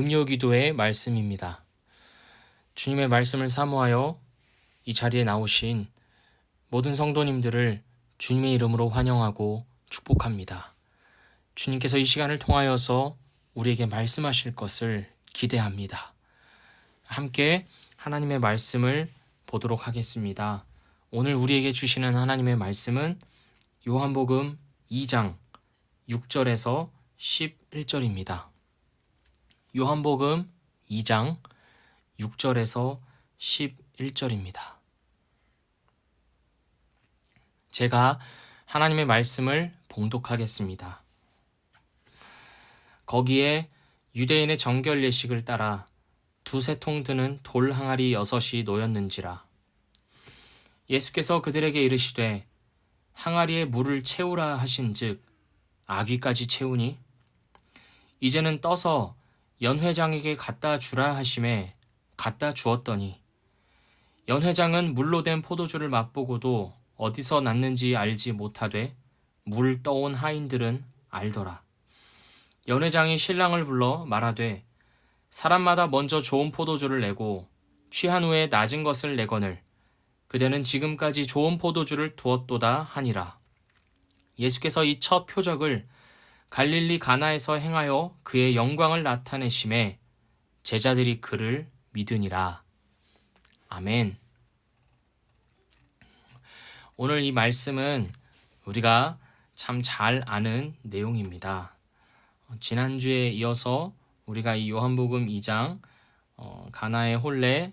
2월 5일 금요 기도의 말씀입니다. 주님의 말씀을 사모하여 이 자리에 나오신 모든 성도님들을 주님의 이름으로 환영하고 축복합니다. 주님께서 이 시간을 통하여서 우리에게 말씀하실 것을 기대합니다. 함께 하나님의 말씀을 보도록 하겠습니다. 오늘 우리에게 주시는 하나님의 말씀은 요한복음 2장 6절에서 11절입니다. 요한복음 2장 6절에서 11절입니다. 제가 하나님의 말씀을 봉독하겠습니다. 거기에 유대인의 정결 예식을 따라 두세 통 드는 돌 항아리 여섯이 놓였는지라. 예수께서 그들에게 이르시되 항아리에 물을 채우라 하신즉 아귀까지 채우니 이제는 떠서 연 회장에게 갖다 주라 하심에 갖다 주었더니 연 회장은 물로 된 포도주를 맛보고도 어디서 났는지 알지 못하되 물 떠온 하인들은 알더라. 연 회장이 신랑을 불러 말하되 사람마다 먼저 좋은 포도주를 내고 취한 후에 낮은 것을 내거늘 그대는 지금까지 좋은 포도주를 두었도다 하니라. 예수께서 이 첫 표적을 갈릴리 가나에서 행하여 그의 영광을 나타내심에 제자들이 그를 믿으니라. 아멘. 오늘 이 말씀은 우리가 참 잘 아는 내용입니다. 지난주에 이어서 우리가 이 요한복음 2장 어, 가나의 홀레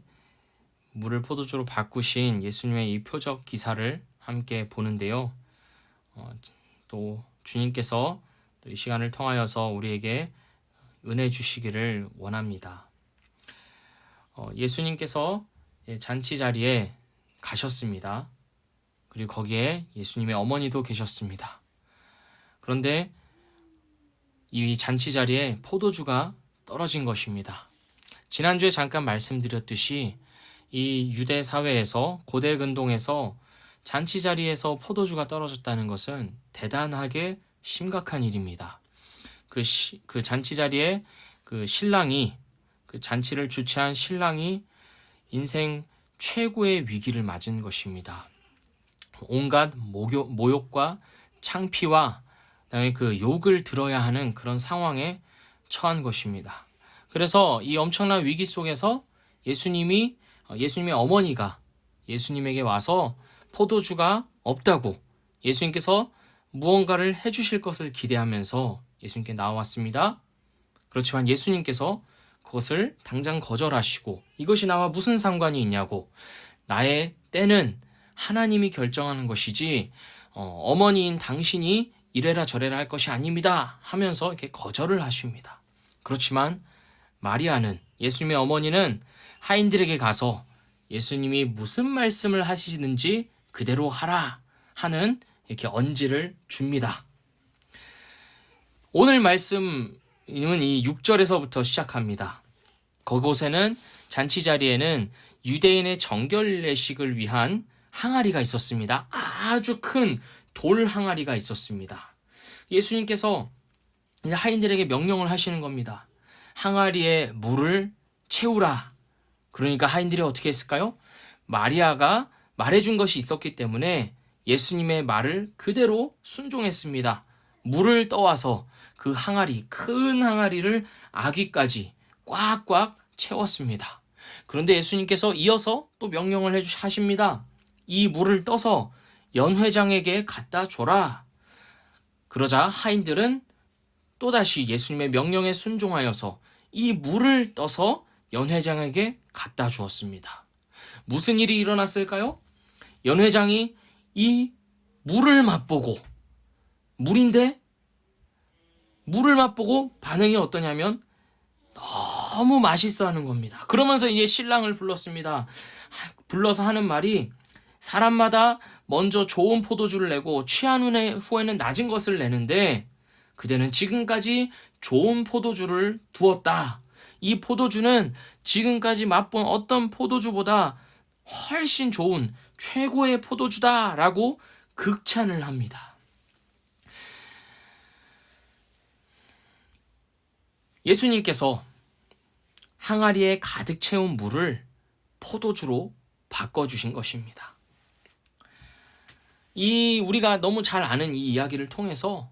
물을 포도주로 바꾸신 예수님의 이 표적 기사를 함께 보는데요. 어, 또 주님께서 또 이 시간을 통하여서 우리에게 은혜 주시기를 원합니다. 어, 예수님께서 잔치 자리에 가셨습니다. 그리고 거기에 예수님의 어머니도 계셨습니다. 그런데 이 잔치 자리에 포도주가 떨어진 것입니다. 지난주에 잠깐 말씀드렸듯이 이 유대 사회에서 고대 근동에서 잔치 자리에서 포도주가 떨어졌다는 것은 대단하게 심각한 일입니다. 그, 시, 그 잔치 자리에 그 신랑이 그 잔치를 주최한 신랑이 인생 최고의 위기를 맞은 것입니다. 온갖 모욕, 모욕과 창피와 그다음에 그 욕을 들어야 하는 그런 상황에 처한 것입니다. 그래서 이 엄청난 위기 속에서 예수님이 예수님의 어머니가 예수님에게 와서 포도주가 없다고 예수님께서 무언가를 해주실 것을 기대하면서 예수님께 나왔습니다. 그렇지만 예수님께서 그것을 당장 거절하시고 이것이 나와 무슨 상관이 있냐고 나의 때는 하나님이 결정하는 것이지 어, 머니인 당신이 이래라 저래라 할 것이 아닙니다 하면서 이렇게 거절을 하십니다. 그렇지만 마리아는 예수님의 어머니는 하인들에게 가서 예수님이 무슨 말씀을 하시는지 그대로 하라 하는 이렇게 언지를 줍니다. 오늘 말씀은 이 6절에서부터 시작합니다. 그곳에는 잔치 자리에는 유대인의 정결 예식을 위한 항아리가 있었습니다. 아주 큰 돌 항아리가 있었습니다. 예수님께서 하인들에게 명령을 하시는 겁니다. 항아리에 물을 채우라. 그러니까 하인들이 어떻게 했을까요? 마리아가 말해준 것이 있었기 때문에 예수님의 말을 그대로 순종했습니다. 물을 떠와서 그 항아리, 큰 항아리를 아기까지 꽉꽉 채웠습니다. 그런데 예수님께서 이어서 또 명령을 해주 하십니다. 이 물을 떠서 연회장에게 갖다 줘라. 그러자 하인들은 또다시 예수님의 명령에 순종하여서 이 물을 떠서 연회장에게 갖다 주었습니다. 무슨 일이 일어났을까요? 연회장이 이 물을 맛보고 물인데 물을 맛보고 반응이 어떠냐면 너무 맛있어 하는 겁니다. 그러면서 이제 신랑을 불렀습니다. 불러서 하는 말이 사람마다 먼저 좋은 포도주를 내고 취한 후에는 낮은 것을 내는데 그대는 지금까지 좋은 포도주를 두었다. 이 포도주는 지금까지 맛본 어떤 포도주보다 훨씬 좋은 최고의 포도주다라고 극찬을 합니다. 예수님께서 항아리에 가득 채운 물을 포도주로 바꿔주신 것입니다. 이 우리가 너무 잘 아는 이 이야기를 통해서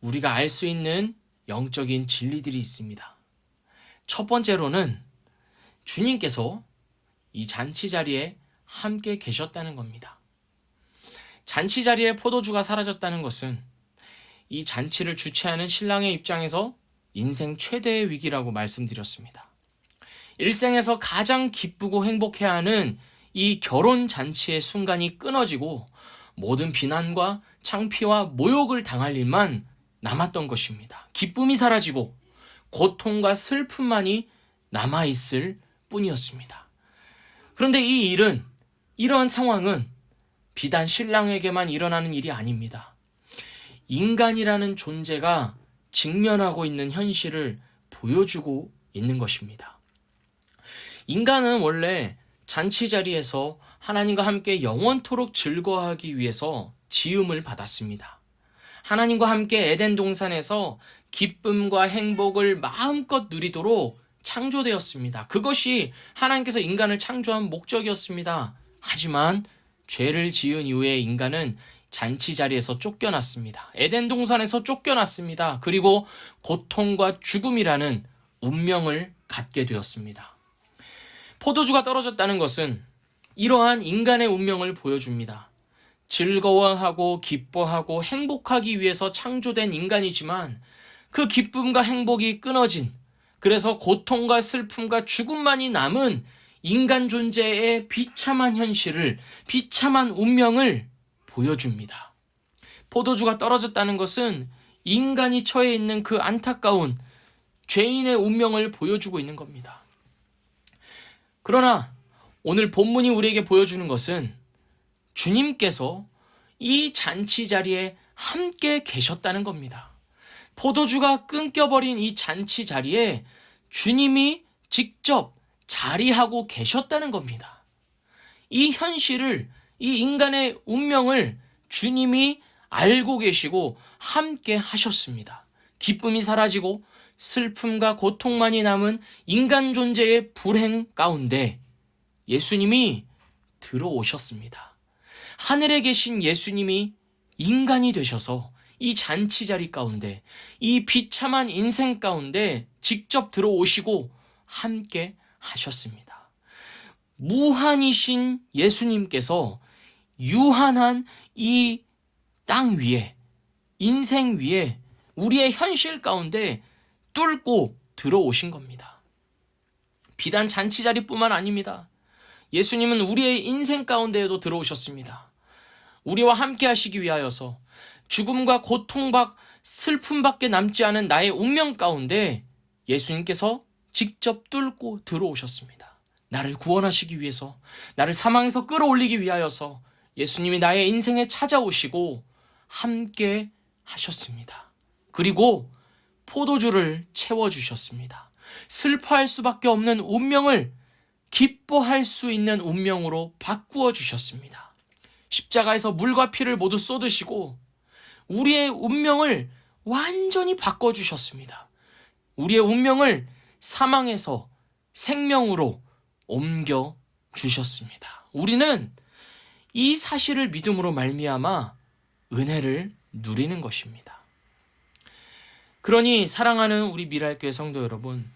우리가 알 수 있는 영적인 진리들이 있습니다. 첫 번째로는 주님께서 이 잔치 자리에 함께 계셨다는 겁니다. 잔치 자리에 포도주가 사라졌다는 것은 이 잔치를 주최하는 신랑의 입장에서 인생 최대의 위기라고 말씀드렸습니다. 일생에서 가장 기쁘고 행복해야 하는 이 결혼 잔치의 순간이 끊어지고 모든 비난과 창피와 모욕을 당할 일만 남았던 것입니다. 기쁨이 사라지고 고통과 슬픔만이 남아있을 뿐이었습니다. 그런데 이 일은, 이러한 상황은 비단 신랑에게만 일어나는 일이 아닙니다. 인간이라는 존재가 직면하고 있는 현실을 보여주고 있는 것입니다. 인간은 원래 잔치 자리에서 하나님과 함께 영원토록 즐거워하기 위해서 지음을 받았습니다. 하나님과 함께 에덴 동산에서 기쁨과 행복을 마음껏 누리도록 창조되었습니다. 그것이 하나님께서 인간을 창조한 목적이었습니다. 하지만 죄를 지은 이후에 인간은 잔치 자리에서 쫓겨났습니다. 에덴 동산에서 쫓겨났습니다. 그리고 고통과 죽음이라는 운명을 갖게 되었습니다. 포도주가 떨어졌다는 것은 이러한 인간의 운명을 보여줍니다. 즐거워하고 기뻐하고 행복하기 위해서 창조된 인간이지만 그 기쁨과 행복이 끊어진 그래서 고통과 슬픔과 죽음만이 남은 인간 존재의 비참한 현실을 비참한 운명을 보여줍니다. 포도주가 떨어졌다는 것은 인간이 처해 있는 그 안타까운 죄인의 운명을 보여주고 있는 겁니다. 그러나 오늘 본문이 우리에게 보여주는 것은 주님께서 이 잔치 자리에 함께 계셨다는 겁니다. 포도주가 끊겨버린 이 잔치 자리에 주님이 직접 자리하고 계셨다는 겁니다. 이 현실을, 이 인간의 운명을 주님이 알고 계시고 함께 하셨습니다. 기쁨이 사라지고 슬픔과 고통만이 남은 인간 존재의 불행 가운데 예수님이 들어오셨습니다. 하늘에 계신 예수님이 인간이 되셔서 이 잔치 자리 가운데, 이 비참한 인생 가운데 직접 들어오시고 함께 하셨습니다. 무한이신 예수님께서 유한한 이 땅 위에, 인생 위에, 우리의 현실 가운데 뚫고 들어오신 겁니다. 비단 잔치 자리뿐만 아닙니다. 예수님은 우리의 인생 가운데에도 들어오셨습니다. 우리와 함께 하시기 위하여서 죽음과 고통박 슬픔밖에 남지 않은 나의 운명 가운데 예수님께서 직접 뚫고 들어오셨습니다. 나를 구원하시기 위해서, 나를 사망에서 끌어올리기 위하여서 예수님이 나의 인생에 찾아오시고 함께 하셨습니다. 그리고 포도주를 채워주셨습니다. 슬퍼할 수밖에 없는 운명을 기뻐할 수 있는 운명으로 바꾸어 주셨습니다. 십자가에서 물과 피를 모두 쏟으시고 우리의 운명을 완전히 바꿔 주셨습니다. 우리의 운명을 사망에서 생명으로 옮겨 주셨습니다. 우리는 이 사실을 믿음으로 말미암아 은혜를 누리는 것입니다. 그러니 사랑하는 우리 미랄교회 성도 여러분,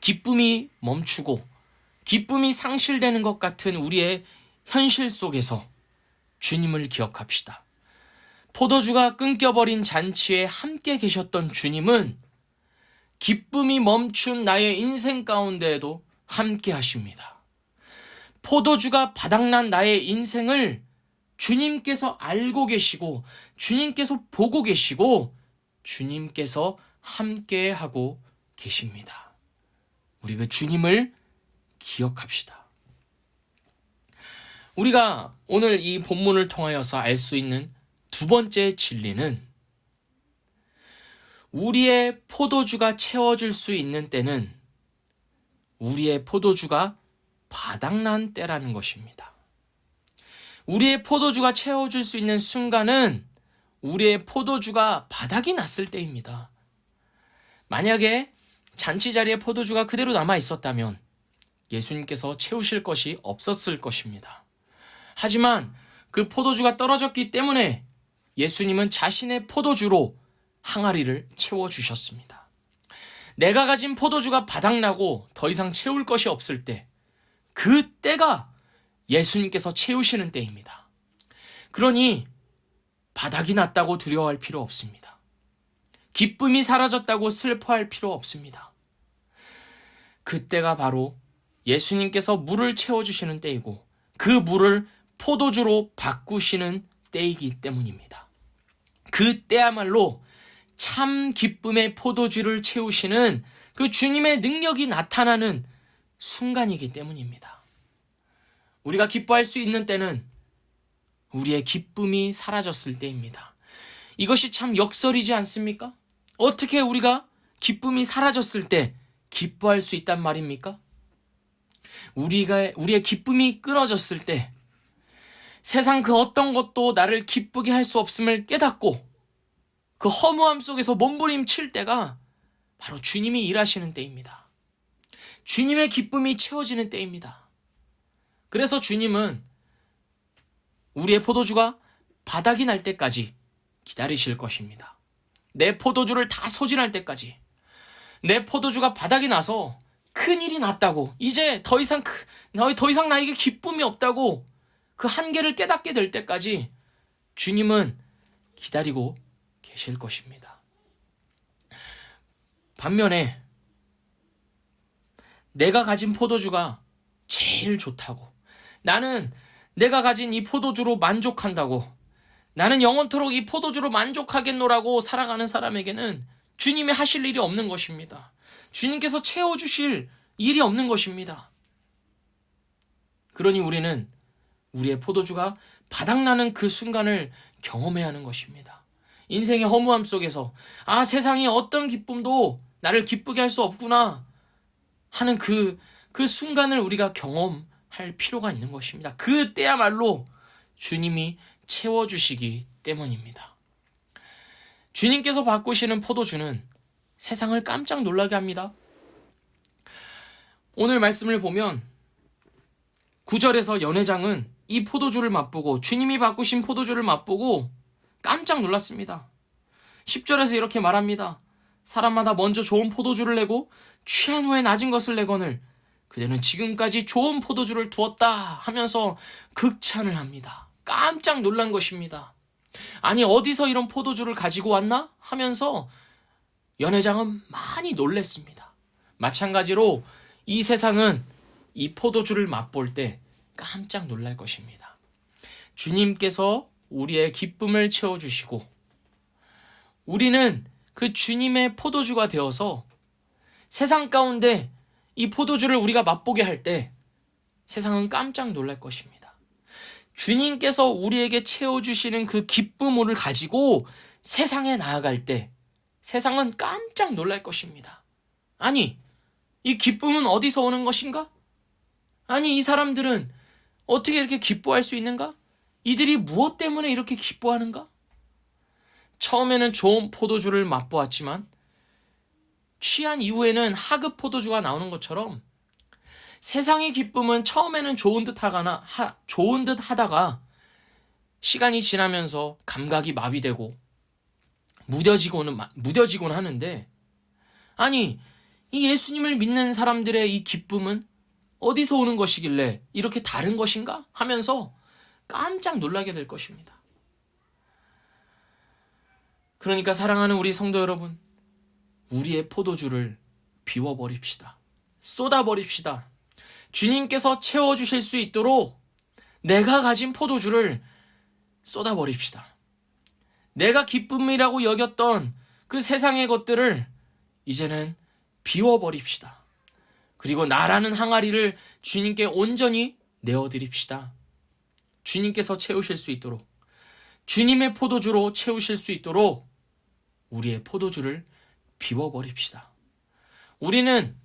기쁨이 멈추고 기쁨이 상실되는 것 같은 우리의 현실 속에서 주님을 기억합시다. 포도주가 끊겨버린 잔치에 함께 계셨던 주님은 기쁨이 멈춘 나의 인생 가운데에도 함께 하십니다. 포도주가 바닥난 나의 인생을 주님께서 알고 계시고, 주님께서 보고 계시고, 주님께서 함께 하고 계십니다. 우리 그 주님을 기억합시다. 우리가 오늘 이 본문을 통하여서 알 수 있는 두 번째 진리는 우리의 포도주가 채워질 수 있는 때는 우리의 포도주가 바닥난 때라는 것입니다. 우리의 포도주가 채워질 수 있는 순간은 우리의 포도주가 바닥이 났을 때입니다. 만약에 잔치 자리에 포도주가 그대로 남아 있었다면 예수님께서 채우실 것이 없었을 것입니다. 하지만 그 포도주가 떨어졌기 때문에 예수님은 자신의 포도주로 항아리를 채워 주셨습니다. 내가 가진 포도주가 바닥나고 더 이상 채울 것이 없을 때, 그 때가 예수님께서 채우시는 때입니다. 그러니 바닥이 났다고 두려워할 필요 없습니다. 기쁨이 사라졌다고 슬퍼할 필요 없습니다. 그때가 바로 예수님께서 물을 채워주시는 때이고 그 물을 포도주로 바꾸시는 때이기 때문입니다. 그 때야말로 참 기쁨의 포도주를 채우시는 그 주님의 능력이 나타나는 순간이기 때문입니다. 우리가 기뻐할 수 있는 때는 우리의 기쁨이 사라졌을 때입니다. 이것이 참 역설이지 않습니까? 어떻게 우리가 기쁨이 사라졌을 때 기뻐할 수 있단 말입니까? 우리가 우리의 기쁨이 끊어졌을 때 세상 그 어떤 것도 나를 기쁘게 할 수 없음을 깨닫고 그 허무함 속에서 몸부림 칠 때가 바로 주님이 일하시는 때입니다. 주님의 기쁨이 채워지는 때입니다. 그래서 주님은 우리의 포도주가 바닥이 날 때까지 기다리실 것입니다. 내 포도주를 다 소진할 때까지 내 포도주가 바닥이 나서 큰 일이 났다고 이제 더 이상 크- 더 이상 나에게 기쁨이 없다고 그 한계를 깨닫게 될 때까지 주님은 기다리고 계실 것입니다. 반면에 내가 가진 포도주가 제일 좋다고 나는 내가 가진 이 포도주로 만족한다고 나는 영원토록 이 포도주로 만족하겠노라고 살아가는 사람에게는 주님이 하실 일이 없는 것입니다. 주님께서 채워주실 일이 없는 것입니다. 그러니 우리는 우리의 포도주가 바닥나는 그 순간을 경험해야 하는 것입니다. 인생의 허무함 속에서 아 세상이 어떤 기쁨도 나를 기쁘게 할 수 없구나 하는 그, 그 순간을 우리가 경험할 필요가 있는 것입니다. 그 때야말로 주님이 채워주시기 때문입니다. 주님께서 바꾸시는 포도주는 세상을 깜짝 놀라게 합니다. 오늘 말씀을 보면 9절에서 연회장은 이 포도주를 맛보고 주님이 바꾸신 포도주를 맛보고 깜짝 놀랐습니다. 10절에서 이렇게 말합니다. 사람마다 먼저 좋은 포도주를 내고 취한 후에 낮은 것을 내거늘 그대는 지금까지 좋은 포도주를 두었다 하면서 극찬을 합니다. 깜짝 놀란 것입니다. 아니 어디서 이런 포도주를 가지고 왔나 하면서 연회장은 많이 놀랬습니다. 마찬가지로 이 세상은 이 포도주를 맛볼 때 깜짝 놀랄 것입니다. 주님께서 우리의 기쁨을 채워주시고 우리는 그 주님의 포도주가 되어서 세상 가운데 이 포도주를 우리가 맛보게 할 때 세상은 깜짝 놀랄 것입니다. 주님께서 우리에게 채워주시는 그 기쁨을 가지고 세상에 나아갈 때 세상은 깜짝 놀랄 것입니다. 아니, 이 기쁨은 어디서 오는 것인가? 아니, 이 사람들은 어떻게 이렇게 기뻐할 수 있는가? 이들이 무엇 때문에 이렇게 기뻐하는가? 처음에는 좋은 포도주를 맛보았지만 취한 이후에는 하급 포도주가 나오는 것처럼 세상의 기쁨은 처음에는 좋은 듯 하거나 하, 좋은 듯 하다가 시간이 지나면서 감각이 마비되고 무뎌지고는 마- 무뎌지곤 하는데 아니 이 예수님을 믿는 사람들의 이 기쁨은 어디서 오는 것이길래 이렇게 다른 것인가 하면서 깜짝 놀라게 될 것입니다. 그러니까 사랑하는 우리 성도 여러분, 우리의 포도주를 비워버립시다. 쏟아버립시다. 주님께서 채워주실 수 있도록 내가 가진 포도주를 쏟아버립시다. 내가 기쁨이라고 여겼던 그 세상의 것들을 이제는 비워버립시다. 그리고 나라는 항아리를 주님께 온전히 내어드립시다. 주님께서 채우실 수 있도록, 주님의 포도주로 채우실 수 있도록 우리의 포도주를 비워버립시다. 우리는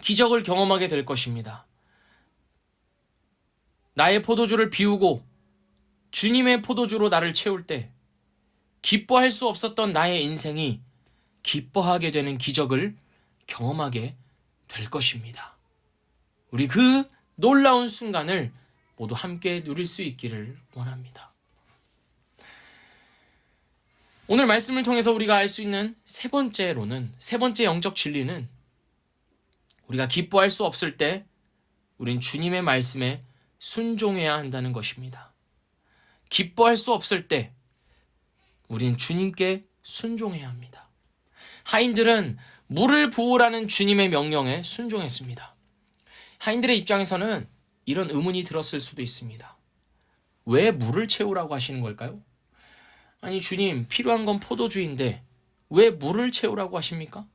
기적을 경험하게 될 것입니다. 나의 포도주를 비우고 주님의 포도주로 나를 채울 때 기뻐할 수 없었던 나의 인생이 기뻐하게 되는 기적을 경험하게 될 것입니다. 우리 그 놀라운 순간을 모두 함께 누릴 수 있기를 원합니다. 오늘 말씀을 통해서 우리가 알 수 있는 세 번째로는 세 번째 영적 진리는 우리가 기뻐할 수 없을 때 우린 주님의 말씀에 순종해야 한다는 것입니다. 기뻐할 수 없을 때 우린 주님께 순종해야 합니다. 하인들은 물을 부으라는 주님의 명령에 순종했습니다. 하인들의 입장에서는 이런 의문이 들었을 수도 있습니다. 왜 물을 채우라고 하시는 걸까요? 아니, 주님, 필요한 건 포도주인데 왜 물을 채우라고 하십니까?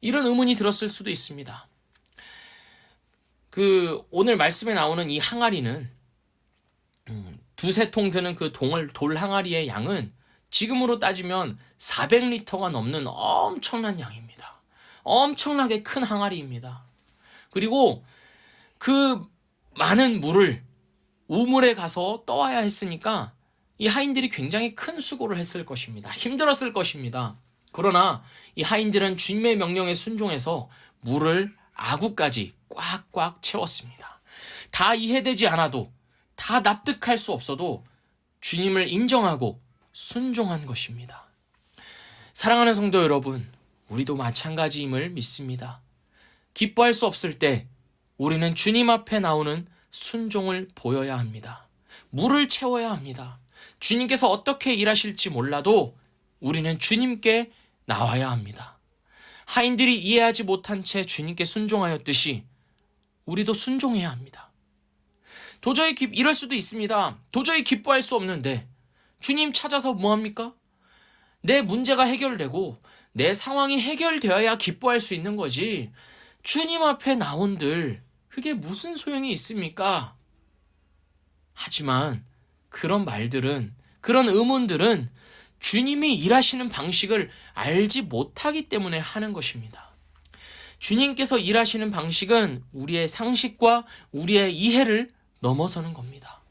이런 의문이 들었을 수도 있습니다. 그 오늘 말씀에 나오는 이 항아리는 음, 두세 통 드는 그 동을 돌 항아리의 양은 지금으로 따지면 400리터가 넘는 엄청난 양입니다. 엄청나게 큰 항아리입니다. 그리고 그 많은 물을 우물에 가서 떠와야 했으니까 이 하인들이 굉장히 큰 수고를 했을 것입니다. 힘들었을 것입니다. 그러나 이 하인들은 주님의 명령에 순종해서 물을 아구까지 꽉꽉 채웠습니다. 다 이해되지 않아도 다 납득할 수 없어도 주님을 인정하고 순종한 것입니다. 사랑하는 성도 여러분, 우리도 마찬가지임을 믿습니다. 기뻐할 수 없을 때 우리는 주님 앞에 나오는 순종을 보여야 합니다. 물을 채워야 합니다. 주님께서 어떻게 일하실지 몰라도 우리는 주님께 나와야 합니다. 하인들이 이해하지 못한 채 주님께 순종하였듯이 우리도 순종해야 합니다. 도저히 기, 이럴 수도 있습니다. 도저히 기뻐할 수 없는데 주님 찾아서 뭐 합니까? 내 문제가 해결되고 내 상황이 해결되어야 기뻐할 수 있는 거지. 주님 앞에 나온들 그게 무슨 소용이 있습니까? 하지만 그런 말들은 그런 의문들은 주님이 일하시는 방식을 알지 못하기 때문에 하는 것입니다. 주님께서 일하시는 방식은 우리의 상식과 우리의 이해를 넘어서는 겁니다.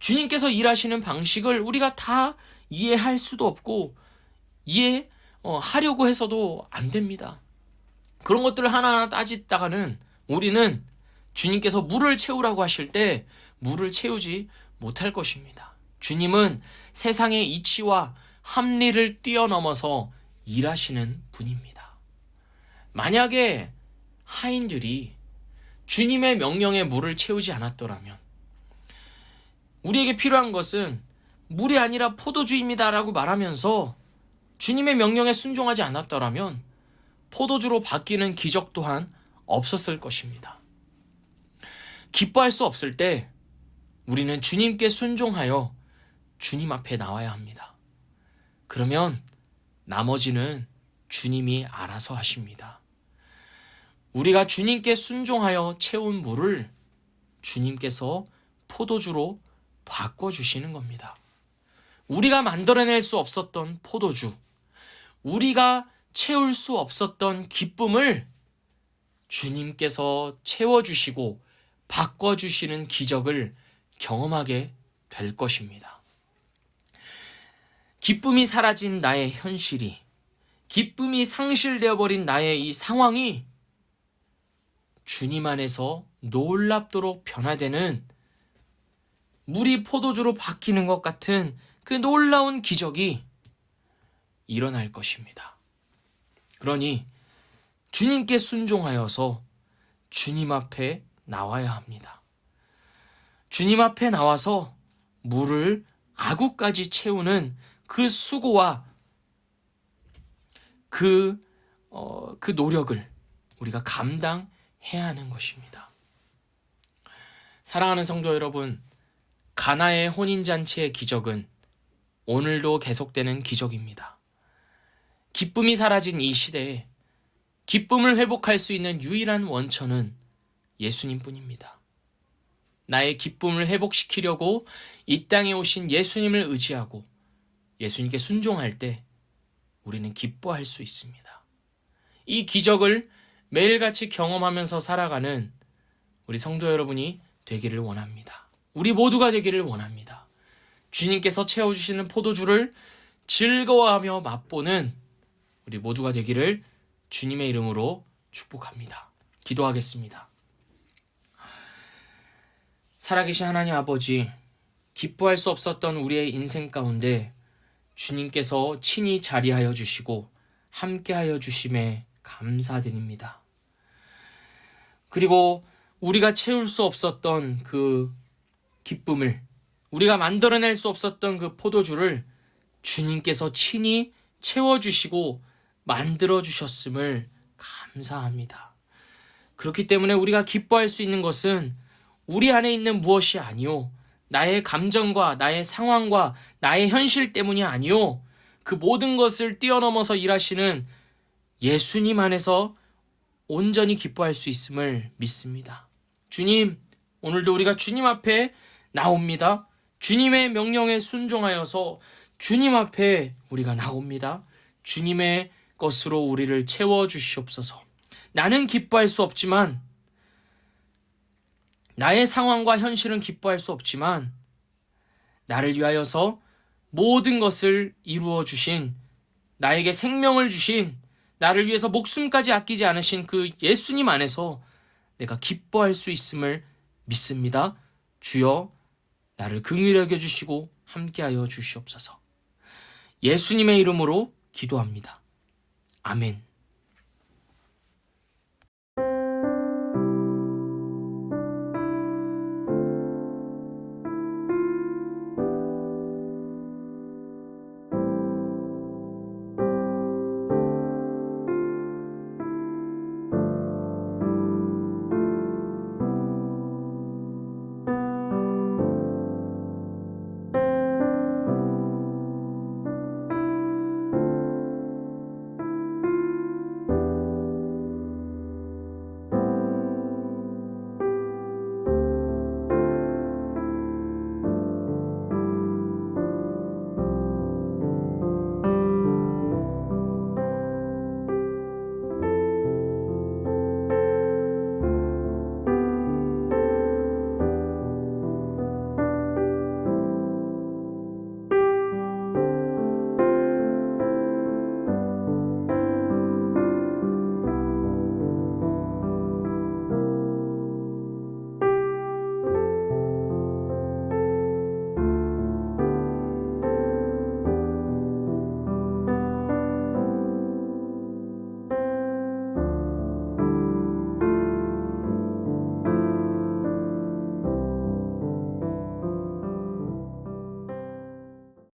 주님께서 일하시는 방식을 우리가 다 이해할 수도 없고 이해하려고 해서도 안 됩니다. 그런 것들을 하나하나 따지다가는 우리는 주님께서 물을 채우라고 하실 때 물을 채우지 못할 것입니다. 주님은 세상의 이치와 합리를 뛰어넘어서 일하시는 분입니다. 만약에 하인들이 주님의 명령에 물을 채우지 않았더라면 우리에게 필요한 것은 물이 아니라 포도주입니다라고 말하면서 주님의 명령에 순종하지 않았더라면 포도주로 바뀌는 기적 또한 없었을 것입니다. 기뻐할 수 없을 때 우리는 주님께 순종하여 주님 앞에 나와야 합니다. 그러면 나머지는 주님이 알아서 하십니다. 우리가 주님께 순종하여 채운 물을 주님께서 포도주로 바꿔주시는 겁니다. 우리가 만들어낼 수 없었던 포도주, 우리가 채울 수 없었던 기쁨을 주님께서 채워주시고 바꿔주시는 기적을 경험하게 될 것입니다. 기쁨이 사라진 나의 현실이, 기쁨이 상실되어 버린 나의 이 상황이 주님 안에서 놀랍도록 변화되는 물이 포도주로 바뀌는 것 같은 그 놀라운 기적이 일어날 것입니다. 그러니 주님께 순종하여서 주님 앞에 나와야 합니다. 주님 앞에 나와서 물을 아구까지 채우는 그 수고와 그, 어, 그 노력을 우리가 감당해야 하는 것입니다. 사랑하는 성도 여러분, 가나의 혼인잔치의 기적은 오늘도 계속되는 기적입니다. 기쁨이 사라진 이 시대에 기쁨을 회복할 수 있는 유일한 원천은 예수님 뿐입니다. 나의 기쁨을 회복시키려고 이 땅에 오신 예수님을 의지하고 예수님께 순종할 때 우리는 기뻐할 수 있습니다. 이 기적을 매일같이 경험하면서 살아가는 우리 성도 여러분이 되기를 원합니다. 우리 모두가 되기를 원합니다. 주님께서 채워주시는 포도주를 즐거워하며 맛보는 우리 모두가 되기를 주님의 이름으로 축복합니다. 기도하겠습니다. 살아계신 하나님 아버지, 기뻐할 수 없었던 우리의 인생 가운데 주님께서 친히 자리하여 주시고 함께하여 주심에 감사드립니다. 그리고 우리가 채울 수 없었던 그 기쁨을 우리가 만들어낼 수 없었던 그 포도주를 주님께서 친히 채워주시고 만들어 주셨음을 감사합니다. 그렇기 때문에 우리가 기뻐할 수 있는 것은 우리 안에 있는 무엇이 아니요. 나의 감정과 나의 상황과 나의 현실 때문이 아니요. 그 모든 것을 뛰어넘어서 일하시는 예수님 안에서 온전히 기뻐할 수 있음을 믿습니다. 주님, 오늘도 우리가 주님 앞에 나옵니다. 주님의 명령에 순종하여서 주님 앞에 우리가 나옵니다. 주님의 것으로 우리를 채워 주시옵소서. 나는 기뻐할 수 없지만 나의 상황과 현실은 기뻐할 수 없지만 나를 위하여서 모든 것을 이루어 주신 나에게 생명을 주신 나를 위해서 목숨까지 아끼지 않으신 그 예수님 안에서 내가 기뻐할 수 있음을 믿습니다. 주여 나를 긍휼히 여겨 주시고 함께하여 주시옵소서. 예수님의 이름으로 기도합니다. 아멘.